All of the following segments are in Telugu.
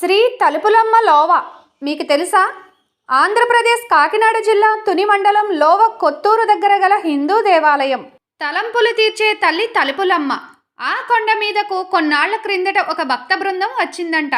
శ్రీ తలుపులమ్మ లోవ. మీకు తెలుసా? ఆంధ్రప్రదేశ్ కాకినాడ జిల్లా తుని మండలం లోవ కొత్తూరు దగ్గర గల హిందూ దేవాలయం. తలంపులు తీర్చే తల్లి తలుపులమ్మ. ఆ కొండ మీదకు కొన్నాళ్ళ క్రిందట ఒక భక్త బృందం వచ్చిందంట.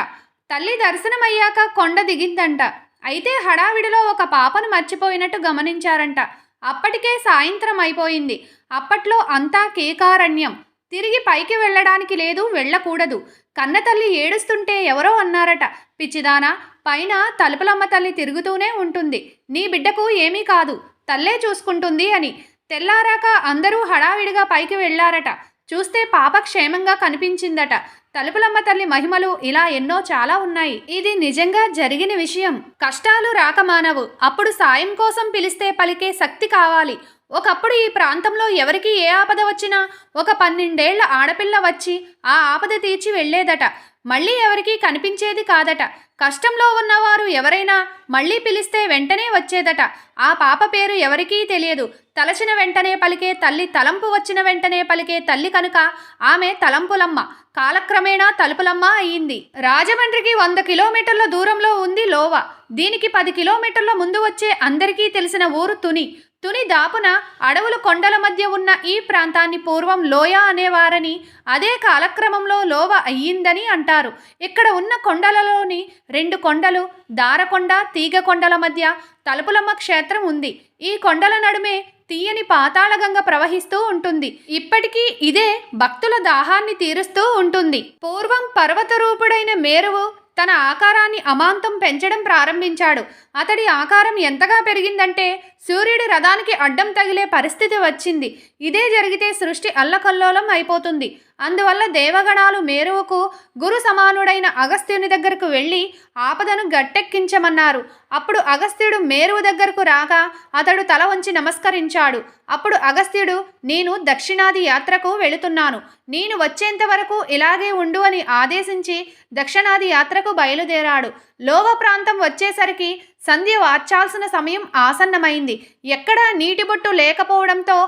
తల్లి దర్శనమయ్యాక కొండ దిగిందంట. అయితే హడావిడిలో ఒక పాపను మర్చిపోయినట్టు గమనించారంట. అప్పటికే సాయంత్రం అయిపోయింది. అప్పట్లో అంతా కేకారణ్యం. తిరిగి పైకి వెళ్ళడానికి లేదు వెళ్ళకూడదు. కన్నతల్లి ఏడుస్తుంటే ఎవరో అన్నారట. పిచ్చిదానా పైన తలుపులమ్మ తల్లి తిరుగుతూనే ఉంటుంది. నీ బిడ్డకు ఏమీ కాదు. తల్లే చూసుకుంటుంది అని. తెల్లారాక అందరూ హడావిడిగా పైకి వెళ్ళారట చూస్తే పాప క్షేమంగా కనిపించిందట. తలుపులమ్మ తల్లి మహిమలు ఇలా ఎన్నో చాలా ఉన్నాయి. ఇది నిజంగా జరిగిన విషయం. కష్టాలు రాక మానవు. అప్పుడు సాయం కోసం పిలిస్తే పలికే శక్తి కావాలి. ఒకప్పుడు ఈ ప్రాంతంలో ఎవరికి ఏ ఆపద వచ్చినా ఒక పన్నెండేళ్ళ ఆడపిల్ల వచ్చి ఆ ఆపద తీర్చి వెళ్ళేదట. మళ్ళీ ఎవరికీ కనిపించేది కాదట. కష్టంలో ఉన్నవారు ఎవరైనా మళ్ళీ పిలిస్తే వెంటనే వచ్చేదట. ఆ పాప పేరు ఎవరికీ తెలియదు. తలచిన వెంటనే పలికే తల్లి తలంపు వచ్చిన వెంటనే పలికే తల్లి కనుక ఆమె తలంపులమ్మ. కాలక్రమేణా తలుపులమ్మ అయింది. రాజమండ్రికి వంద కిలోమీటర్ల దూరంలో ఉంది లోవ. దీనికి పది కిలోమీటర్ల ముందు వచ్చే అందరికీ తెలిసిన ఊరు తుని. తుని దాపున అడవుల కొండల మధ్య ఉన్న ఈ ప్రాంతాన్ని పూర్వం లోయ అనేవారని అదే కాలక్రమంలో లోవ అయ్యిందని అంటారు. ఇక్కడ ఉన్న కొండలలోని రెండు కొండలు దారకొండ తీగ కొండల మధ్య తలుపులమ్మ క్షేత్రం ఉంది. ఈ కొండల నడుమే తీయని పాతాళగంగ ప్రవహిస్తూ ఉంటుంది. ఇప్పటికీ ఇదే భక్తుల దాహాన్ని తీరుస్తూ ఉంటుంది. పూర్వం పర్వత రూపుడైన మేరువు తన ఆకారాన్ని అమాంతం పెంచడం ప్రారంభించాడు. అతడి ఆకారం ఎంతగా పెరిగిందంటే సూర్యుడి రథానికి అడ్డం తగిలే పరిస్థితి వచ్చింది. ఇదే జరిగితే సృష్టి అల్లకల్లోలం అయిపోతుంది. అందువల్ల దేవగణాలు మేరువుకు గురు సమానుడైన అగస్త్యుని దగ్గరకు వెళ్ళి ఆపదను గట్టెక్కించమన్నారు. అప్పుడు అగస్త్యుడు మేరువు దగ్గరకు రాగా అతడు తల వంచి నమస్కరించాడు. అప్పుడు అగస్త్యుడు నేను దక్షిణాది యాత్రకు వెళుతున్నాను. నేను వచ్చేంత వరకు ఇలాగే ఉండు అని ఆదేశించి దక్షిణాది యాత్రకు బయలుదేరాడు. లోవ ప్రాంతం వచ్చేసరికి సంధ్య వార్చాల్సిన సమయం ఆసన్నమైంది. ఎక్కడా నీటి బొట్టు లేకపోవడంతో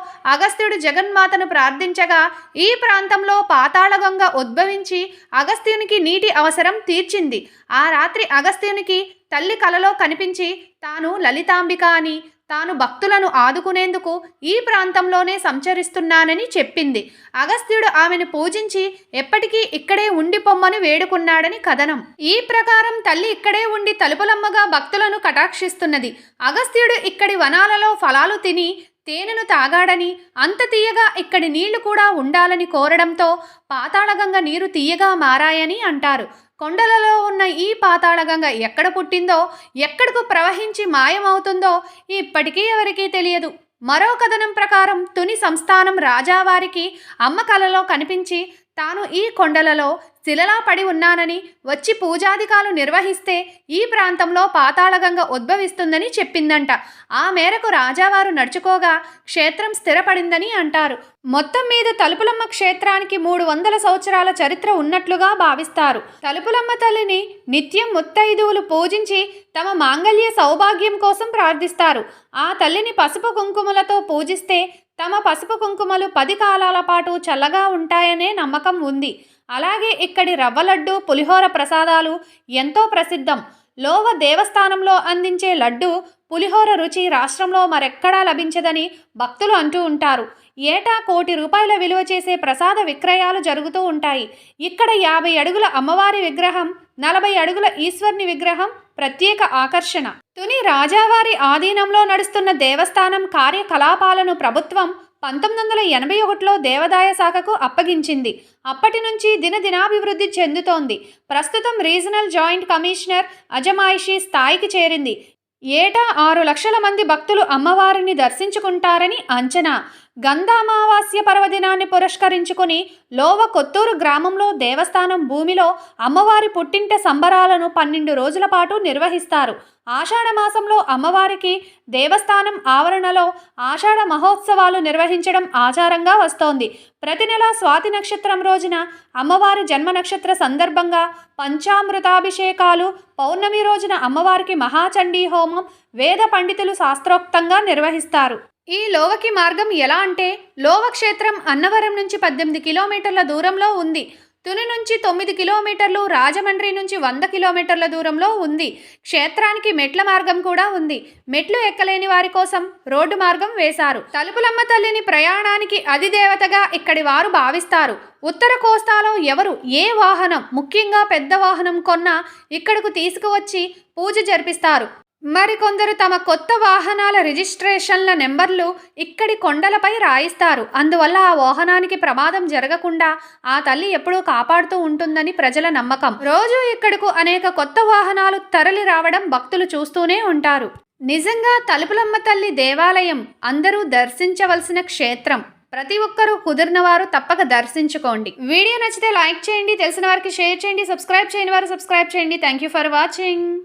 అగస్త్యుడు జగన్మాతను ప్రార్థించగా ఈ ప్రాంతంలో పాతాళగంగ ఉద్భవించి అగస్త్యునికి నీటి అవసరం తీర్చింది. ఆ రాత్రి అగస్త్యునికి తల్లి కలలో కనిపించి తాను లలితాంబిక అని తాను భక్తులను ఆదుకునేందుకు ఈ ప్రాంతంలోనే సంచరిస్తున్నానని చెప్పింది. అగస్త్యుడు ఆమెను పూజించి ఎప్పటికీ ఇక్కడే ఉండి పొమ్మని వేడుకున్నాడని కథనం. ఈ ప్రకారం తల్లి ఇక్కడే ఉండి తలుపులమ్మగా భక్తులను కటాక్షిస్తున్నది. అగస్త్యుడు ఇక్కడి వనాలలో ఫలాలు తిని తేనెను తాగాడని అంత తీయగా ఇక్కడి నీళ్ళు కూడా ఉండాలని కోరడంతో పాతాళగంగ నీరు తీయగా మారాయని అంటారు. కొండలలో ఉన్న ఈ పాతాళగంగ ఎక్కడ పుట్టిందో ఎక్కడకు ప్రవహించి మాయమవుతుందో ఇప్పటికీ ఎవరికీ తెలియదు. మరో కథనం ప్రకారం తుని సంస్థానం రాజావారికి అమ్మ కలలో కనిపించి తాను ఈ కొండలలో శిలలా పడి ఉన్నానని వచ్చి పూజాధికాలు నిర్వహిస్తే ఈ ప్రాంతంలో పాతాళగంగ ఉద్భవిస్తుందని చెప్పిందంట. ఆ మేరకు రాజావారు నడుచుకోగా క్షేత్రం స్థిరపడిందని అంటారు. మొత్తం మీద తలుపులమ్మ క్షేత్రానికి మూడు వందల సంవత్సరాల చరిత్ర ఉన్నట్లుగా భావిస్తారు. తలుపులమ్మ తల్లిని నిత్యం ముత్తైదువులు పూజించి తమ మాంగళ్య సౌభాగ్యం కోసం ప్రార్థిస్తారు. ఆ తల్లిని పసుపు కుంకుమలతో పూజిస్తే తమ పసుపు కుంకుమలు పది కాలాల పాటు చల్లగా ఉంటాయనే నమ్మకం ఉంది. అలాగే ఇక్కడి రవ్వ లడ్డు పులిహోర ప్రసాదాలు ఎంతో ప్రసిద్ధం. లోవ దేవస్థానంలో అందించే లడ్డు పులిహోర రుచి రాష్ట్రంలో మరెక్కడా లభించదని భక్తులు అంటూ ఉంటారు. ఏటా కోటి రూపాయల విలువ చేసే ప్రసాద విక్రయాలు జరుగుతూ ఉంటాయి. ఇక్కడ యాభై అడుగుల అమ్మవారి విగ్రహం నలభై అడుగుల ఈశ్వర్ని విగ్రహం ప్రత్యేక ఆకర్షణ. తుని రాజావారి ఆధీనంలో నడుస్తున్న దేవస్థానం కార్యకలాపాలను ప్రభుత్వం పంతొమ్మిది వందల ఎనభై ఒకటిలో దేవాదాయ శాఖకు అప్పగించింది. అప్పటి నుంచి దినదినాభివృద్ధి చెందుతోంది. ప్రస్తుతం రీజనల్ జాయింట్ కమిషనర్ అజమాయిషీ స్థాయికి చేరింది. ఏటా ఆరు లక్షల మంది భక్తులు అమ్మవారిని దర్శించుకుంటారని అంచనా. గంధామావాస్య పర్వదినాన్ని పురస్కరించుకుని లోవ కొత్తూరు గ్రామంలో దేవస్థానం భూమిలో అమ్మవారి పుట్టింట సంబరాలను పన్నెండు రోజుల పాటు నిర్వహిస్తారు. ఆషాఢ మాసంలో అమ్మవారికి దేవస్థానం ఆవరణలో ఆషాఢ మహోత్సవాలు నిర్వహించడం ఆచారంగా వస్తోంది. ప్రతి నెల స్వాతి నక్షత్రం రోజున అమ్మవారి జన్మ నక్షత్ర సందర్భంగా పంచామృతాభిషేకాలు పౌర్ణమి రోజున అమ్మవారికి మహాచండీ హోమం వేద పండితులు శాస్త్రోక్తంగా నిర్వహిస్తారు. ఈ లోవకి మార్గం ఎలా అంటే లోవ క్షేత్రం అన్నవరం నుంచి పద్దెనిమిది కిలోమీటర్ల దూరంలో ఉంది. తుని నుంచి తొమ్మిది కిలోమీటర్లు రాజమండ్రి నుంచి వంద కిలోమీటర్ల దూరంలో ఉంది. క్షేత్రానికి మెట్ల మార్గం కూడా ఉంది. మెట్లు ఎక్కలేని వారి కోసం రోడ్డు మార్గం వేశారు. తలుపులమ్మ తల్లిని ప్రయాణానికి అధిదేవతగా ఇక్కడి వారు భావిస్తారు. ఉత్తర కోస్తాలో ఎవరు ఏ వాహనం ముఖ్యంగా పెద్ద వాహనం కొన్నా ఇక్కడకు తీసుకువచ్చి పూజ జరిపిస్తారు. మరికొందరు తమ కొత్త వాహనాల రిజిస్ట్రేషన్ల నెంబర్లు ఇక్కడి కొండలపై రాయిస్తారు. అందువల్ల ఆ వాహనానికి ప్రమాదం జరగకుండా ఆ తల్లి ఎప్పుడూ కాపాడుతూ ఉంటుందని ప్రజల నమ్మకం. రోజు ఇక్కడకు అనేక కొత్త వాహనాలు తరలి రావడం భక్తులు చూస్తూనే ఉంటారు. నిజంగా తలుపులమ్మ తల్లి దేవాలయం అందరూ దర్శించవలసిన క్షేత్రం. ప్రతి ఒక్కరూ కుదిరిన వారు తప్పక దర్శించుకోండి. వీడియో నచ్చితే లైక్ చేయండి తెలిసిన వారికి షేర్ చేయండి సబ్స్క్రైబ్ చేయని వారు సబ్స్క్రైబ్ చేయండి. Thank you for watching.